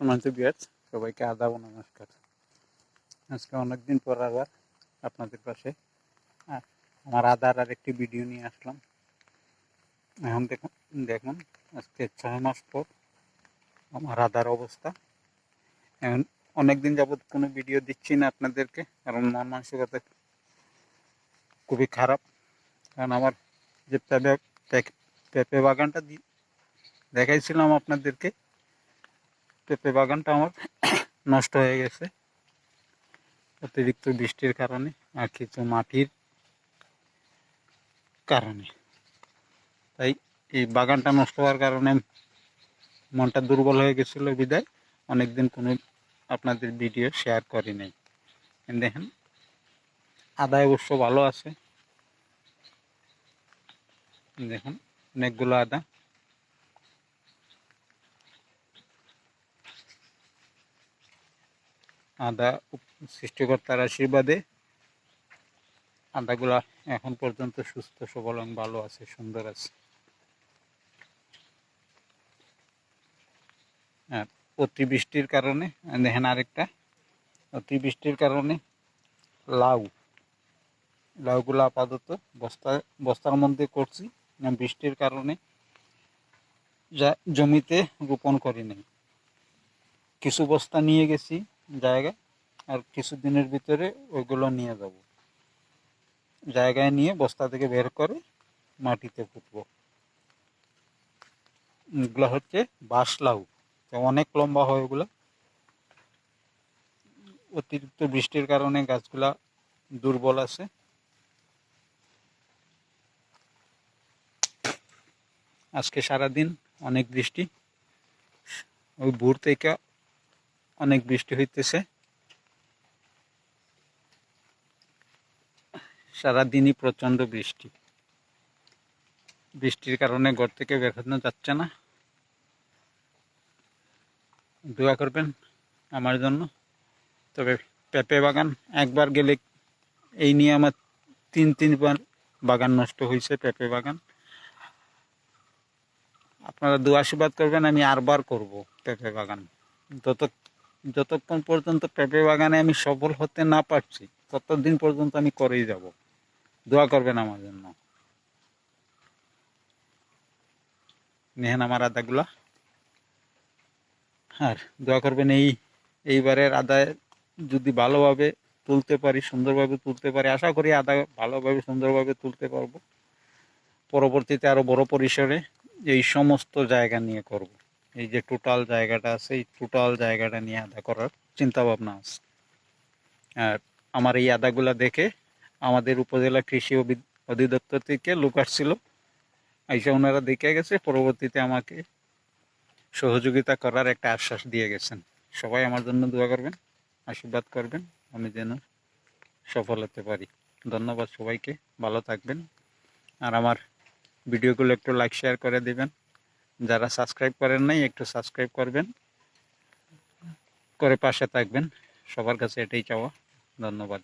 সম্মানিত বিয়ার্স সবাইকে আদাব নমস্কার। আজকে অনেকদিন পর আবার আপনাদের পাশে। আমার আদার আর একটি ভিডিও নিয়ে আসলাম। এখন দেখুন দেখুন, আজকে ছয় মাস পর আমার আদার অবস্থা। এখন অনেকদিন যাবৎ কোনো ভিডিও দিচ্ছি না আপনাদেরকে, কারণ মন মানসিকতা খুবই খারাপ। কারণ আমার যে পেঁপে পেঁপে বাগানটা দেখাইছিলাম আপনাদেরকে। পেঁপে বাগানটা আমার নষ্ট হয়ে গেছে। অতিরিক্ত বৃষ্টির কারণে আর কিছু মাটির কারণে। তাই এই বাগানটা নষ্ট হওয়ার কারণে মনটা দুর্বল হয়ে গেছিল বিদায়। অনেকদিন কোনো আপনাদের ভিডিও শেয়ার করি নাই। দেখেন, আদায় অবশ্য ভালো আছে। দেখুন, অনেকগুলো আদা। আদা সৃষ্টিকর্তার আশীর্বাদে। আদাগুলা এখন পর্যন্ত সুস্থ, সবল এবং ভালো আছে, সুন্দর আছে। অতিবৃষ্টির কারণে, দেখেন আরেকটা। অতিবৃষ্টির কারণে লাউ, লাউগুলো আপাতত বস্তা, বস্তার মধ্যে করছি। বৃষ্টির কারণে যা জমিতে রোপণ করি নাই। কিছু বস্তা নিয়ে গেছি। জায়গায় আর কিছুদিনের ভিতরে ওইগুলো নিয়ে যাব। জায়গায় নিয়ে বস্তা থেকে বের করে মাটিতে পুঁতবো এগুলো হচ্ছে বাঁশ লাউ। তো অনেক লম্বা হয় ওগুলো। অতিরিক্ত বৃষ্টির কারণে গাছগুলা দুর্বল আছে। আজকে সারাদিন অনেক বৃষ্টি। ওই ভোর থেকে অনেক বৃষ্টি হইতেছে। সারাদিনই প্রচণ্ড বৃষ্টি। বৃষ্টির কারণে ঘর থেকে বের হতে যাচ্ছে না। দোয়া করবেন আমার জন্য। তবে পেঁপে বাগান একবার গেলে এই নিয়ে আমার তিন, তিনবার বাগান নষ্ট হয়েছে পেঁপে বাগান। আপনারা দু আশীর্বাদ করবেন, আমি আরবার করব পেঁপে বাগান। যত যতক্ষণ পর্যন্ত পেঁপে বাগানে আমি সফল হতে না পারছি, ততদিন পর্যন্ত আমি করেই যাব। দোয়া করবেন আমার জন্য। নেহেন, আমার আদাগুলা। আর দোয়া করবেন এই, এইবারের আদায় যদি ভালোভাবে তুলতে পারি, সুন্দরভাবে তুলতে পারি, আশা করি আদা ভালোভাবে, সুন্দরভাবে তুলতে পারব। পরবর্তীতে আরও বড় পরিসরে এই সমস্ত জায়গা নিয়ে করব। এই যে টোটাল জায়গাটা আছে, এই টোটাল জায়গাটা নিয়ে আদা করার চিন্তা ভাবনা আছে। আর আমার এই আদাগুলা দেখে আমাদের উপজেলা কৃষি অধিদপ্তর থেকে লোক আসছিল। আইসা ওনারা দেখে গেছে, পরবর্তীতে আমাকে সহযোগিতা করার একটা আশ্বাস দিয়ে গেছেন। সবাই আমার জন্য দোয়া করবেন, আশীর্বাদ করবেন, আমি যেন সফল হতে পারি। ধন্যবাদ সবাইকে, ভালো থাকবেন। আর আমার ভিডিওগুলো একটু লাইক শেয়ার করে দিবেন। যারা সাবস্ক্রাইব করেন নাই, একটু সাবস্ক্রাইব করবেন। করে পাশে থাকবেন। সবার কাছে এটাই চাওয়া। ধন্যবাদ।